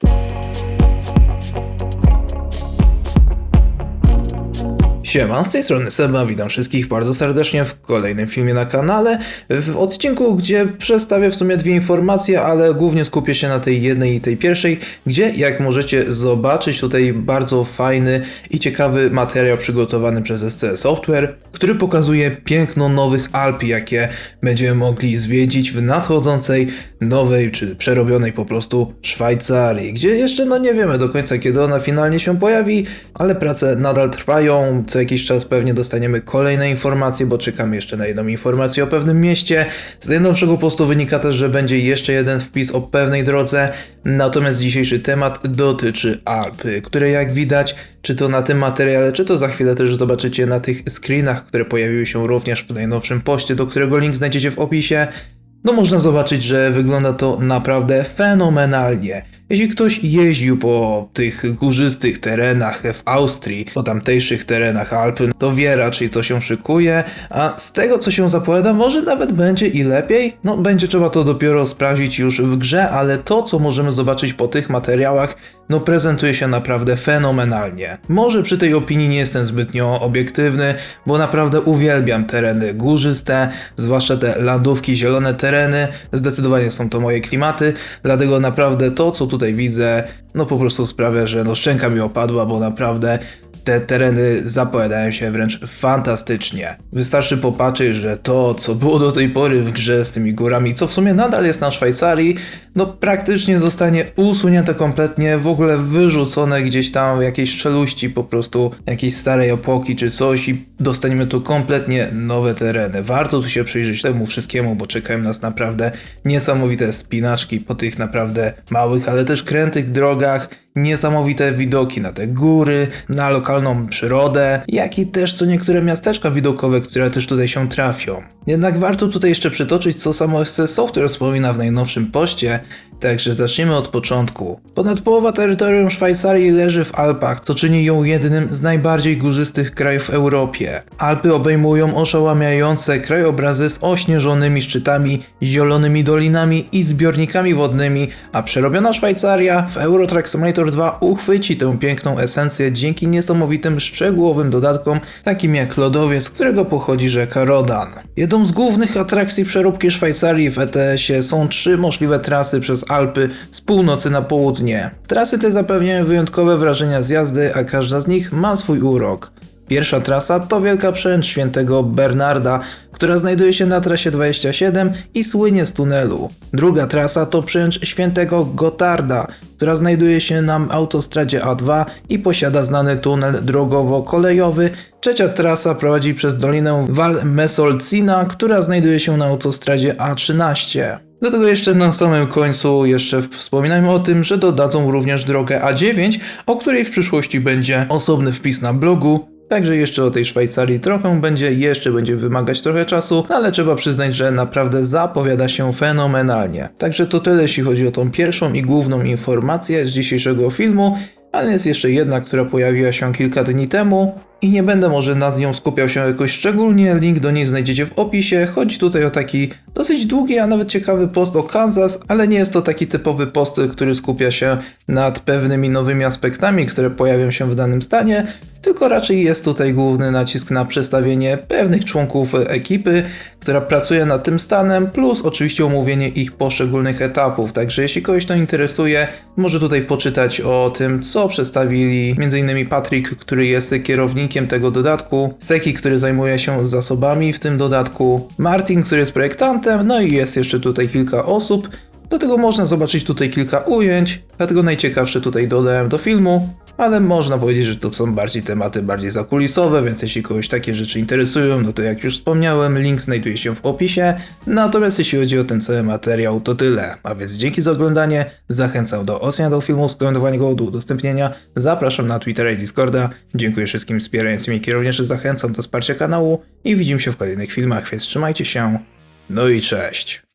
Bye. Siema, z tej strony Seba, witam wszystkich bardzo serdecznie w kolejnym filmie na kanale. W odcinku, gdzie przedstawię w sumie dwie informacje, ale głównie skupię się na tej jednej i tej pierwszej, gdzie jak możecie zobaczyć tutaj bardzo fajny i ciekawy materiał przygotowany przez SC Software, który pokazuje piękno nowych Alp, jakie będziemy mogli zwiedzić w nadchodzącej nowej czy przerobionej po prostu Szwajcarii, gdzie jeszcze no nie wiemy do końca kiedy ona finalnie się pojawi, ale prace nadal trwają, jakiś czas pewnie dostaniemy kolejne informacje, bo czekamy jeszcze na jedną informację o pewnym mieście. Z najnowszego postu wynika też, że będzie jeszcze jeden wpis o pewnej drodze, natomiast dzisiejszy temat dotyczy Alp, które jak widać, czy to na tym materiale, czy to za chwilę też zobaczycie na tych screenach, które pojawiły się również w najnowszym poście, do którego link znajdziecie w opisie, no można zobaczyć, że wygląda to naprawdę fenomenalnie. Jeśli ktoś jeździł po tych górzystych terenach w Austrii, po tamtejszych terenach Alp, to wie raczej co się szykuje, a z tego co się zapowiada może nawet będzie i lepiej. No będzie trzeba to dopiero sprawdzić już w grze, ale to co możemy zobaczyć po tych materiałach, no prezentuje się naprawdę fenomenalnie. Może przy tej opinii nie jestem zbytnio obiektywny, bo naprawdę uwielbiam tereny górzyste, zwłaszcza te landówki, zielone tereny, zdecydowanie są to moje klimaty, dlatego naprawdę to co tutaj widzę, no po prostu sprawia, że no szczęka mi opadła, bo naprawdę te tereny zapowiadają się wręcz fantastycznie. Wystarczy popatrzeć, że to, co było do tej pory w grze z tymi górami, co w sumie nadal jest na Szwajcarii, no praktycznie zostanie usunięte kompletnie, w ogóle wyrzucone gdzieś tam w jakiejś czeluści, po prostu jakiejś starej epoki czy coś i dostaniemy tu kompletnie nowe tereny. Warto tu się przyjrzeć temu wszystkiemu, bo czekają nas naprawdę niesamowite spinaczki po tych naprawdę małych, ale też krętych drogach niesamowite widoki na te góry, na lokalną przyrodę, jak i też co niektóre miasteczka widokowe, które też tutaj się trafią. Jednak warto tutaj jeszcze przytoczyć, co samo SC Software wspomina w najnowszym poście, Także zacznijmy od początku. Ponad połowa terytorium Szwajcarii leży w Alpach, co czyni ją jednym z najbardziej górzystych krajów w Europie. Alpy obejmują oszałamiające krajobrazy z ośnieżonymi szczytami, zielonymi dolinami i zbiornikami wodnymi, a przerobiona Szwajcaria w Euro Truck Simulator 2 uchwyci tę piękną esencję dzięki niesamowitym szczegółowym dodatkom, takim jak lodowiec, z którego pochodzi rzeka Rodan. Jedną z głównych atrakcji przeróbki Szwajcarii w ETS-ie są trzy możliwe trasy przez Alpy z północy na południe. Trasy te zapewniają wyjątkowe wrażenia z jazdy, a każda z nich ma swój urok. Pierwsza trasa to Wielka Przęcz Świętego Bernarda, która znajduje się na trasie 27 i słynie z tunelu. Druga trasa to Przęcz Świętego Gotarda, która znajduje się na autostradzie A2 i posiada znany tunel drogowo-kolejowy. Trzecia trasa prowadzi przez dolinę Val Mesolcina, która znajduje się na autostradzie A13. Do tego jeszcze na samym końcu jeszcze wspominajmy o tym, że dodadzą również drogę A9, o której w przyszłości będzie osobny wpis na blogu. Także jeszcze o tej Szwajcarii trochę będzie, jeszcze będzie wymagać trochę czasu, ale trzeba przyznać, że naprawdę zapowiada się fenomenalnie. Także to tyle jeśli chodzi o tą pierwszą i główną informację z dzisiejszego filmu, ale jest jeszcze jedna, która pojawiła się kilka dni temu, i nie będę może nad nią skupiał się jakoś szczególnie, link do niej znajdziecie w opisie. Chodzi tutaj o taki dosyć długi, a nawet ciekawy post o Kansas, ale nie jest to taki typowy post, który skupia się nad pewnymi nowymi aspektami, które pojawią się w danym stanie, tylko raczej jest tutaj główny nacisk na przedstawienie pewnych członków ekipy, która pracuje nad tym stanem, plus oczywiście omówienie ich poszczególnych etapów. Także jeśli kogoś to interesuje, może tutaj poczytać o tym, co przedstawili m.in. Patrick, który jest kierownikiem tego dodatku, Seki, który zajmuje się zasobami w tym dodatku, Martin, który jest projektantem, no i jest jeszcze tutaj kilka osób. Do tego można zobaczyć tutaj kilka ujęć, dlatego najciekawsze tutaj dodałem do filmu ale można powiedzieć, że to są bardziej tematy bardziej zakulisowe, więc jeśli kogoś takie rzeczy interesują, no to jak już wspomniałem, link znajduje się w opisie. Natomiast jeśli chodzi o ten cały materiał, to tyle. A więc dzięki za oglądanie, zachęcam do oceny do filmu, skomentowania go, do udostępnienia, zapraszam na Twittera i Discorda, dziękuję wszystkim wspierającym i również zachęcam do wsparcia kanału i widzimy się w kolejnych filmach, więc trzymajcie się, no i cześć.